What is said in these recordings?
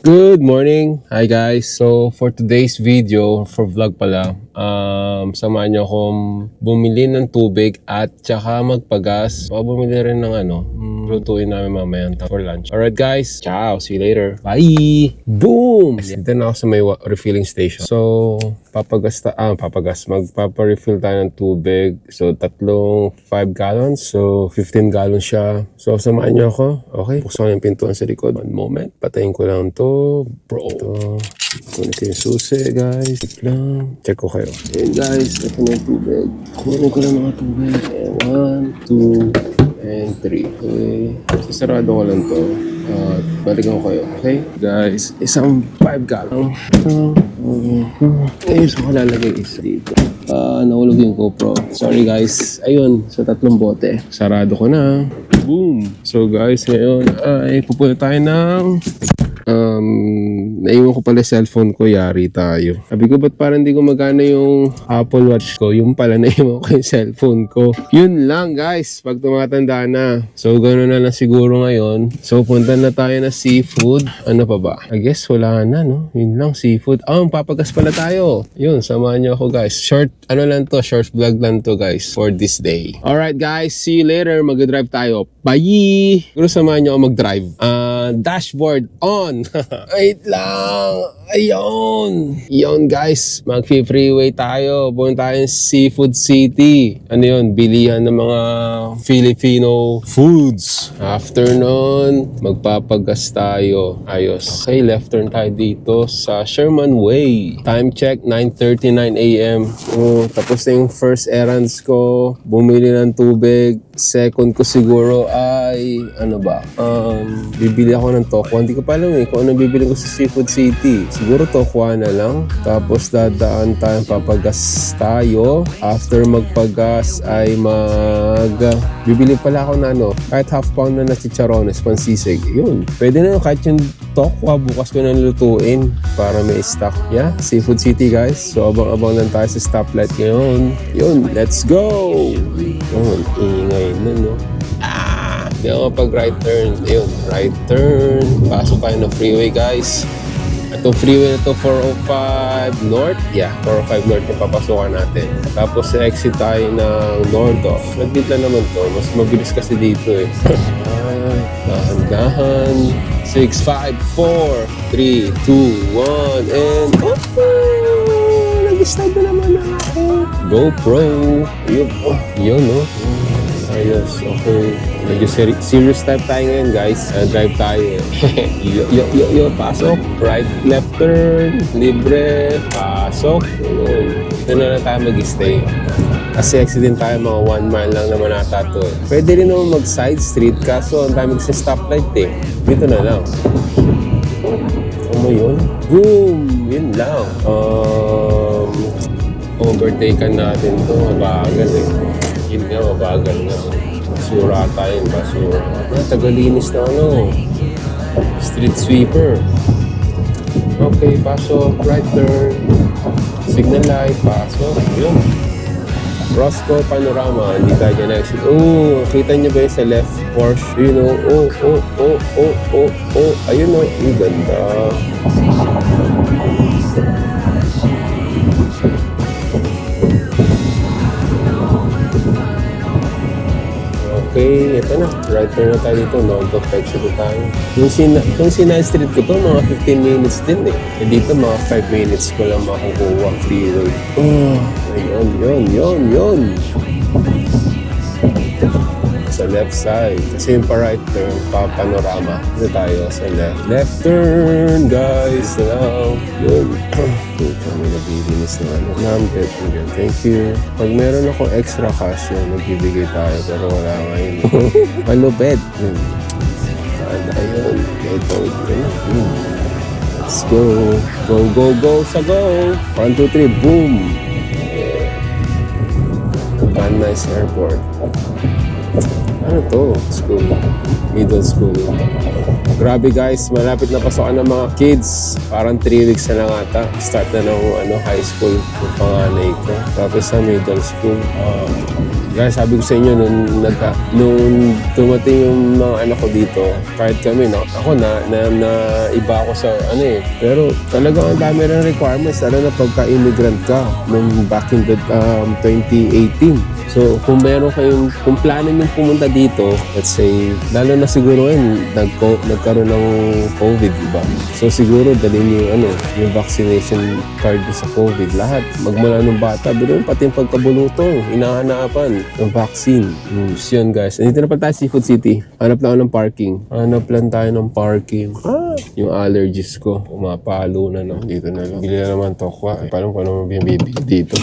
Good morning! Hi guys! So for today's video, for vlog pala, um, samahan niyo akong bumili ng tubig at tsaka magpagas. O bumili rin ng ano, mm, lutuin namin mamaya for lunch. Alright guys, ciao! See you later! Bye! Boom! Dito na ako sa may refilling station. So, papagas, ta- ah, papagas, magpaparefill tayo ng tubig. So, tatlong 5 gallons. So, 15 gallons siya. So, samahan niyo ako. Okay, buksan ko yung pintuan sa likod. One moment. Patayin ko lang to. Bro. Ito. Kunin ko yung susi, guys. Wait lang. Check ko kayo. Ayan, guys. Ito na yung tubig. Kunin ko lang mga tubig. Ayan, one, two, and three. Okay. Sasarado ko lang to. At balikan ko kayo. Okay? Guys, isang 5 gallon. Ito. Okay. so ko isa dito. Ah, nahulog yung GoPro. Sorry guys. Ayun, sa tatlong bote. Sarado ko na. Boom! So guys, ngayon ay pupunta tayo ng um, naiwan ko pala cellphone ko, yari tayo. Sabi ko, ba't parang hindi ko magana yung Apple Watch ko? Yung pala naiwan ko yung cellphone ko. Yun lang guys, pag tumatanda na. So, gano'n na lang siguro ngayon. So, punta na tayo na seafood. Ano pa ba? I guess wala na, no? Yun lang, seafood. Ah, papagas pala tayo. Yun, samahan niyo ako guys. Short, ano lang to, short vlog lang to guys for this day. Alright guys, see you later. Mag-drive tayo. Bye! Siguro samahan niyo ako mag-drive. Ah, dashboard on. Wait lang. Ayun. Yun guys, mag-freeway tayo. Punta tayo Seafood City. Ano yun? Bilihan ng mga Filipino foods. After nun, magpapagas tayo. Ayos. Okay, left turn tayo dito sa Sherman Way. Time check, 9.39 a.m. Oh, tapos na yung first errands ko. Bumili ng tubig. Second ko siguro ay, ano ba? Um, bibili ako ng tokwa. Hindi ko pa alam eh kung ano bibili ko sa Seafood City. Siguro tokwa na lang. Tapos dadaan tayo, papagas tayo. After magpagas ay mag... Bibili pala ako na ano, kahit half pound na na chicharones, pansisig. Yun. Pwede na yun, kahit yung tokwa bukas ko na lutuin para may stock. Yeah, Seafood City guys. So abang-abang lang tayo sa stoplight ngayon. Yun, let's go! Yun, ingay na no. Ah! Hindi pag right turn. Ayun, right turn. Pasok tayo ng freeway guys. Itong freeway na to 405 North. Yeah, 405 North yung papasukan natin. Tapos sa exit tayo ng Nordoff. Nagdit na naman to. Mas mabilis kasi dito eh. ah, dahan-dahan. 6, 5, 4, 3, 2, 1, and... Oh! Nag-slide na naman ang GoPro. Yun, oh, yun, no? Ayos, okay. Medyo seri- serious type tayo ngayon, guys. Uh, drive tayo. yo, yo, yo, yo, pasok. Right, left turn. Libre. Pasok. Yun. Dito na lang tayo mag-stay. Kasi accident tayo, mga one mile lang naman ata to. Pwede rin naman mag-side street, kaso ang dami kasi stoplight eh. Dito na lang. Ano mo yun? Boom! Yun lang. Um, overtaken natin to. Mabagal eh. Yun nga, mabagal nga. Basura tayo, basura. Ah, tagalinis na ano. Street sweeper. Okay, pasok. Right turn. Signal light. Pasok. Yun. Roscoe Panorama. Hindi tayo dyan exit. Oh, kita niyo ba yun sa left Porsche? Yun oh, oh, oh, oh, oh, oh, oh. Ayun oh, ang ganda. Okay, ito na. Right turn na tayo dito. North of na tayo. Yung, Sina, yung Sinai Street ko to, mga 15 minutes din eh. Eh dito, mga 5 minutes ko lang makukuha freeway. Oh, ayun, yun, yun, yun. Sa left side. Kasi yung pa-right turn, pa-panorama. Dito tayo sa left. Left turn, guys. Now, yun. Ito, may nabibinis na ano. Number. Again, thank you. Pag meron akong extra cash yun, magbibigay tayo. Pero wala ngayon. Malupet. Yun. Sana yun. Ito, yun. Yun. Let's go. Go, go, go sa go. One, two, three, boom. Van Nuys Airport. Ano to? School. Middle school. Grabe guys, malapit na pasokan ng mga kids. Parang 3 weeks na lang ata. Start na ng ano, high school ng panganay ko. Tapos sa middle school. ah, guys, sabi ko sa inyo, nung, nagka, nung dumating yung mga anak ko dito, kahit kami, no, ako na, na, na iba ako sa ano eh. Pero talagang ang dami rin requirements, lalo na pagka-immigrant ka nung back in the um, 2018. So, kung meron kayong, kung plano nyo pumunta dito, let's say, lalo na siguro yun, nag nagkaroon ng COVID, di ba? So, siguro dalhin nyo ano, yung vaccination card sa COVID. Lahat, magmula ng bata, pero pati yung pagkabulutong, inahanapan ng vaccine. So yun, guys. Nandito na pa tayo Seafood City. Hanap ako ng parking. Hanap lang tayo ng parking. Ah, yung allergies ko, umapalo na, no? Dito na lang. Bili na naman tokwa. Eh, paano ko naman bibili dito?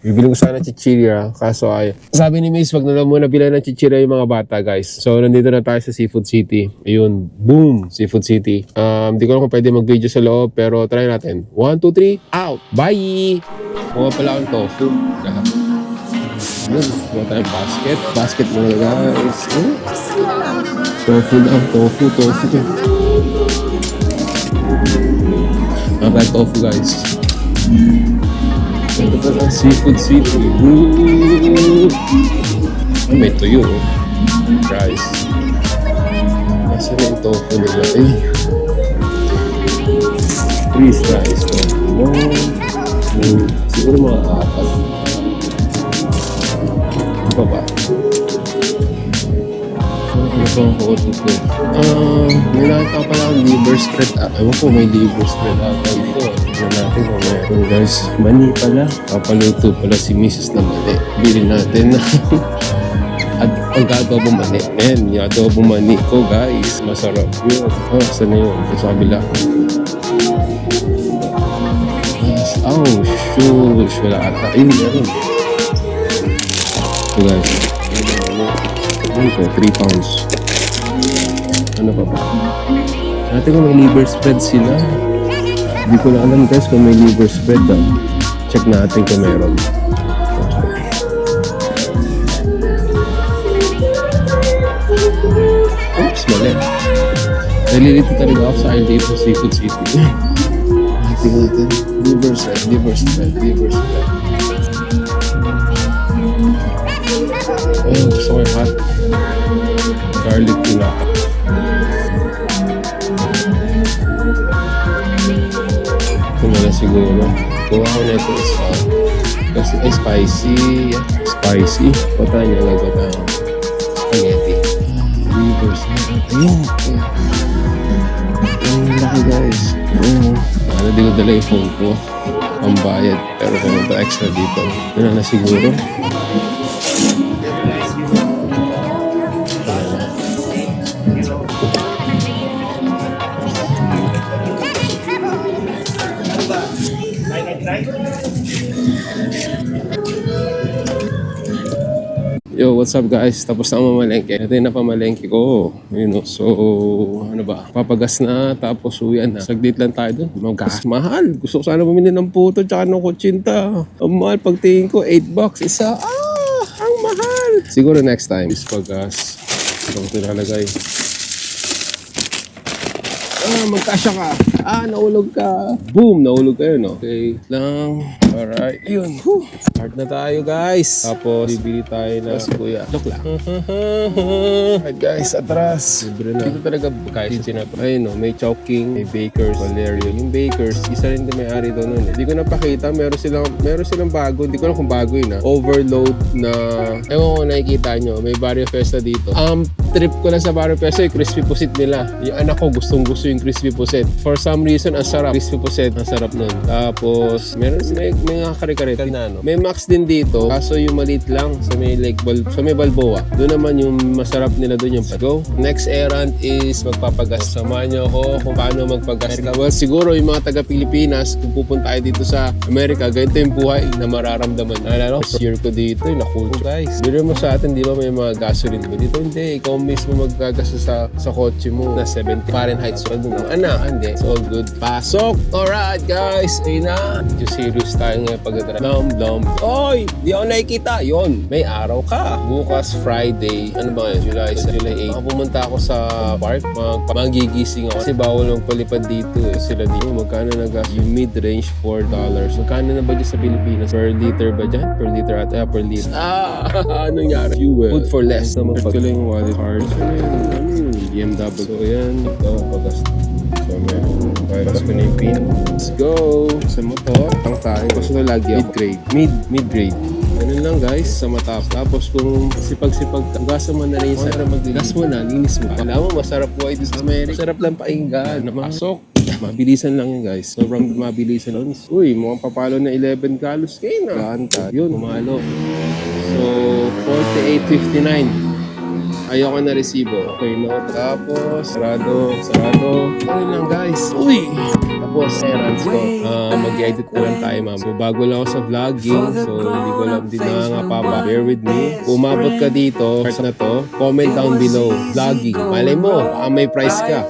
Bibili ko sana chichirya, kaso ay... Sabi ni Miss, wag na lang muna bilhin ng chichirya yung mga bata, guys. So, nandito na tayo sa Seafood City. Ayun, boom! Seafood City. Um, di ko alam kung pwede mag-video sa loob, pero try natin. 1, 2, 3, out! Bye! Kuha pala akong tofu. Lahat. Yun, kuha tayong basket. Basket mga guys. Oh. Tofu lang, tofu, tofu. Mga bad tofu, guys. Seafood city. Woo! Oh, may tuyo. Rice. Nasa na yung tofu nila? Eh. Rice. Oh. No. Hmm, siguro mga apat. Ano pa ba? Ano pa ang kukutot ko? Ah, may nakita pala akong liver spread. Ah, ewan ko, may liver spread ata dito. Tignan natin kung meron guys. Mani pala. Papaluto pala si Mrs. na mani. Bili natin na. At ang adobo mani. Men, yung adobo mani ko guys. Masarap yun. Oh, saan na yun? Sa kabila. Oh, shush. Wala ata. Ayun, meron. Ito guys. Ano ito? 3 pounds. Ano pa ba? Dati kung may liver spread sila. Hindi ko na alam guys kung may liver spread ah. Check natin kung meron. Oops, mali. Nalilito talaga ako sa dito sa Seafood City. Tingnan natin. Liver spread, liver spread, liver spread. Ayun, gusto ko yung hot. Garlic tuna. Ito na lang siguro. Kuha ko na ito isa. Kasi ay spicy. Spicy. Pata niya lang ito spaghetti. Livers na. Ayun. Ang laki guys. Oo. Ano di ko dala yung phone ko. Pambayad. Pero kung ito extra dito. Ito na na siguro. Yo, what's up guys? Tapos na ang mamalengke. Ito yung napamalengke ko. Yun know, So, ano ba? Papagas na, tapos uyan na. Saglit lang tayo dun. Magkas mahal. Gusto ko sana bumili ng puto tsaka ng kutsinta. Ang mahal. Pagtingin ko, 8 bucks isa. Ah! Ang mahal! Siguro next time is pagas. Ito ko tinalagay. Ah, magkasya ka. Ah, naulog ka. Boom, naulog kayo, no? Okay lang. Alright. Yun. Whew. Start na tayo, guys. Tapos, bibili tayo na si Kuya. Look lang. Alright, guys. Atras. Libre na. Dito talaga guys, sinapa. Ayun, no? May Chowking, may Bakers, Valerio. Yung Bakers, isa rin din may-ari doon nun. Hindi ko napakita. Meron silang, meron silang bago. Hindi ko alam kung bago yun, ha? Overload na... Ewan ko nakikita nyo. May Barrio Festa dito. Um, trip ko lang sa Barrio Festa, yung crispy pusit nila. Yung anak ko, gustong gusto yung crispy pusit. For some reason, ang sarap. Crispy pusit, ang sarap nun. Tapos, meron may, may mga kare-kare na, no? May Max din dito, kaso yung maliit lang sa may Lake Bal sa may Balboa. Doon naman yung masarap nila doon yung go. Next errand is magpapagas. Samahan niyo ako kung paano magpagas. Well, siguro yung mga taga Pilipinas, kung pupunta tayo dito sa Amerika, ganito yung buhay na mararamdaman. Ano, year ko dito, yung nakulto guys. Biro mo sa atin, di ba may mga gasoline mo dito? Hindi, ikaw mismo maggagas sa sa kotse mo na 70 Fahrenheit. So, ano, ano, hindi. All good. Pasok! Alright guys, ayun na. Medyo serious tayo ngayon pagdadrive. Blom, blom. Oy! Di ako nakikita. Yon, may araw ka. Bukas Friday. Ano ba ngayon? July, sa July 8. Ako pumunta ako sa park. Mag magigising ako. Kasi bawal lang palipad dito eh. Sila dito. Magkano na gas? Yung mid-range $4. Magkano na ba dyan sa Pilipinas? Per liter ba dyan? Per liter at ah, per liter. Ah! anong nangyari? Fuel. Food for less. Na magpag- ko lang yung wallet. Ano yun? Ano yun? BMW. So yan. Ito. Pagas. So meron. Pagas ko na yung pin. Let's go! Sa motor. Ang tayo. Gusto ko lagi ako. Mid-grade. Mid, mid-grade. Ganun lang guys sa matap. Tapos kung sipag-sipag gasa mo na rin sa Gas mo na, linis mo. Alam mo, masarap buhay dito sa Amerika. Masarap lang pakinggan. Napasok. Mabilisan lang yun guys. Sobrang mabilisan lang. Uy, mukhang papalo na 11 galos kayo na. Ganta. Yun, umalo. So, 48.59. Ayoko na resibo. Okay, no? Tapos, sarado, sarado. Ayun lang, guys. Uy! Tapos, errands ko. Ah, mag-edit na lang tayo, ma'am. So, bago lang ako sa vlogging. So, hindi ko alam din na nga papa. Bear with me. Kung umabot ka dito, part na to, comment down below. Vlogging. Malay mo, baka may price ka.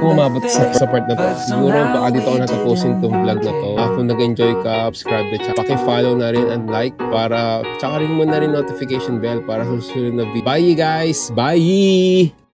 Kung umabot ka sa, sa part na to. Siguro, baka dito ako natapusin tong vlog na to. Ah, kung nag-enjoy ka, subscribe na tsaka paki-follow na rin and like para tsaka rin mo na rin notification bell para susunod na video. Bye guys! Bye!